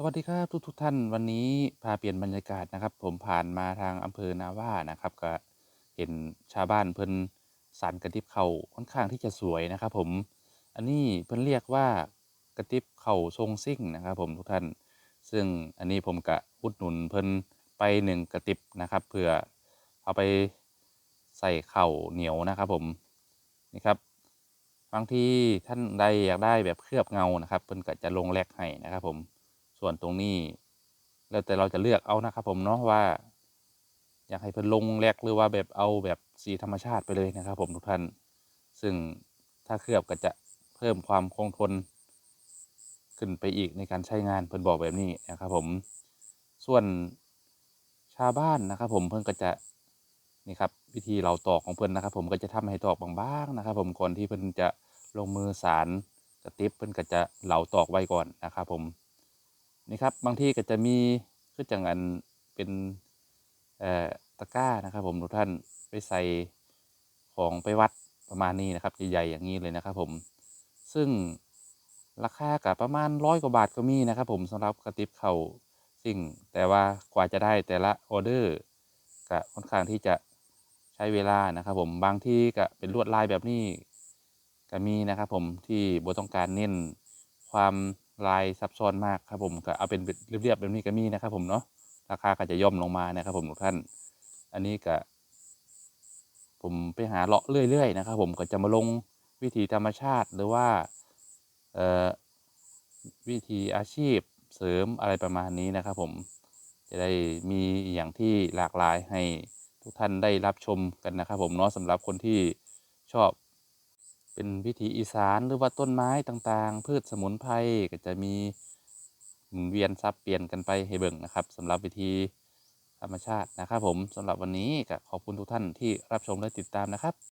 สวัสดีครับทุกทุกท่านวันนี้พาเปลี่ยนบรรยากาศนะครับ ผมผ่านมาทางอำเภอนาว่านะครับ ก็เห็นชาวบ้านเพิ่นสานกระติบเขาค่อนข้างที่จะสวยนะครับ ผมอันนี้เพิ่นเรียกว่ากระติบเข่าทรงซิ่งนะครับ ผมทุกท่าน ซึ่งอันนี้ผมกะอุดหนุนเพิ่นไปหนึ่งกระติบนะครับเพื่อเอาไปใส่เข่าเหนียวนะครับผมนี่ครับบางทีท่านใดอยากได้แบบเคลือบเงานะครับ เพิ่นก็จะลงแลกให้นะครับผม ส่วนตรงนี้ แล้วแต่เราจะเลือกเอานะครับผมเนาะว่า อยากให้เพิ่นลงแลกหรือว่าแบบเอาแบบสีธรรมชาติไปเลยนะครับ ผมทุกท่าน ซึ่งถ้าเคลือบก็จะเพิ่มความคงทน ขึ้นไปอีกในการใช้งานเพิ่นบอกแบบนี้นะครับผมส่วนชาวบ้านนะครับผมเพิ่นก็จะนี่ครับวิธีเราตอกของเพิ่นนะครับ ผมก็จะทำให้ตอกบางๆนะครับ ผมก่อนที่เพิ่นจะลงมือสารกระติบเพิ่นก็จะเหลาตอกไว้ก่อนนะครับ ผม นี่ครับบางที่ก็จะมีคือจังอันเป็นตะกร้านะครับ ผมทุกท่านไปใส่ของไปวัดประมาณนี้นะครับใหญ่ๆอย่างนี้เลยนะครับ ผมซึ่งราคากับประมาณร้อยกว่าบาทก็มีนะครับ ผมสำหรับกระติบเขาสิ่ง แต่ว่ากว่าจะได้แต่ละออเดอร์ก็ค่อนข้างที่จะใช้เวลานะครับ ผมบางที่ก็เป็นลวดลายแบบนี้ก็มีนะครับ ผมที่บ่ต้องการเน้นความ ลายซับซ้อนมากครับผมก็เอาเป็นเรียบๆแบบนี้ก็มีนะครับ ผมเนาะราคาก็จะย่อมลงมานะครับ ผมทุกท่าน อันนี้ก็ผมไปหาเลาะเรื่อยๆนะครับ ผมก็จะมาลงวิธีธรรมชาติหรือว่าเออวิธีอาชีพเสริมอะไรประมาณนี้นะครับ ผมจะได้มีอย่างที่หลากหลายให้ทุกท่านได้รับชมกันนะครับ ผมเนาะสำหรับคนที่ชอบ เป็นวิถีอีสานหรือว่าต้นไม้ต่างๆ พืชสมุนไพรก็จะมีหมุนเวียนซับเปลี่ยนกันไปให้เบิ่งนะครับสำหรับวิธีธรรมชาตินะครับผมสำหรับวันนี้ก็ขอบคุณทุกท่านที่รับชมและติดตามนะครับ